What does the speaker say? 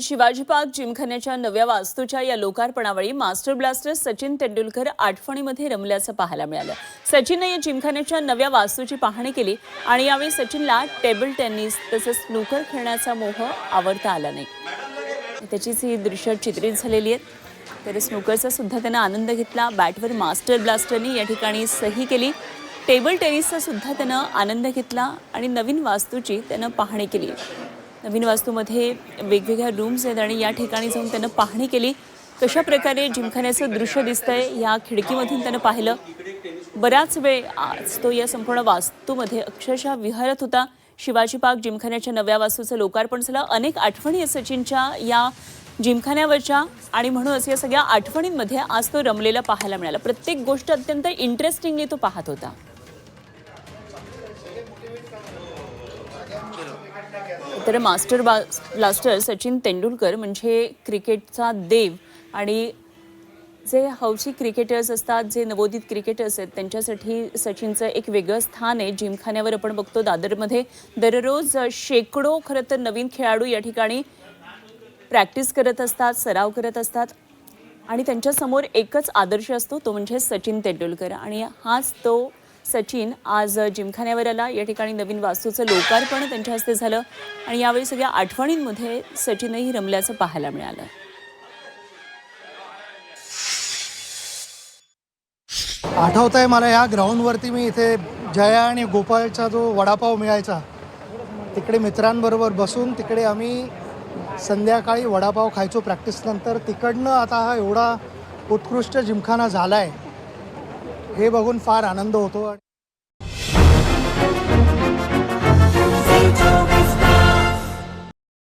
Shivaji park जिमखान्याच्या नव्या वास्तूच्या या लोकार्पणावेळी मास्टर ब्लास्टर सचिन तेंडुलकर आठवणीमध्ये रमल्याचं पाहायला मिळालं. सचिनने या जिमखान्याच्या नव्या वास्तूची पाहणी केली आणि यावेळी सचिनला टेबल टेनिस तसंच स्नूकर खेळण्याचा मोह आवडता आला नाही. त्याचीच ही दृश्य चित्रित झालेली आहेत. तर स्नूकरचा सुद्धा त्यानं आनंद घेतला. बॅटवर मास्टर ब्लास्टरनी या ठिकाणी सही केली. टेबल टेनिसचा सुद्धा त्यानं आनंद घेतला आणि नवीन वास्तूची त्यानं पाहणी केली. नवीन वास्तूमध्ये वेगवेगळ्या रूम्स आहेत आणि या ठिकाणी जाऊन त्यानं पाहणी केली. कशा प्रकारे जिमखान्याचं दृश्य दिसतंय या खिडकीमधून त्यानं पाहिलं. बराच वेळ आज तो या संपूर्ण वास्तूमध्ये अक्षरशः विहारत होता. शिवाजी पार्क जिमखान्याच्या नव्या वास्तूचं लोकार्पण झालं. अनेक आठवणी आहेत सचिनच्या या जिमखान्यावरच्या आणि म्हणूनच या सगळ्या आठवणींमध्ये आज तो रमलेला पाहायला मिळाला. प्रत्येक गोष्ट अत्यंत इंटरेस्टिंगली तो पाहत होता. तर मास्टर बा ब्लास्टर सचिन तेंडुलकर म्हणजे क्रिकेटचा देव आणि जे हौशी क्रिकेटर्स असतात जे नवोदित क्रिकेटर्स आहेत त्यांच्यासाठी सचिनचं एक वेगळं स्थान आहे. जिमखान्यावर आपण बघतो दादरमध्ये दररोज शेकडो खरं तर नवीन खेळाडू या ठिकाणी प्रॅक्टिस करत असतात सराव करत असतात. आणि त्यांच्यासमोर एकच आदर्श असतो तो म्हणजे सचिन तेंडुलकर. आणि हाच तो सचिन आज जिमखान्यावर आला. या ठिकाणी नवीन वास्तूचं लोकार्पण त्यांच्या हस्ते झालं आणि यावेळी सगळ्या आठवणींमध्ये सचिनही रमल्याचं पाहायला मिळालं. आठवत आहे मला या ग्राउंडवरती मी इथे जया आणि गोपाळचा जो वडापाव मिळायचा तिकडे मित्रांबरोबर बसून तिकडे आम्ही संध्याकाळी वडापाव खायचो प्रॅक्टिसनंतर तिकडनं आता हा एवढा उत्कृष्ट जिमखाना झाला आहे हे बघून फार आनंद होतो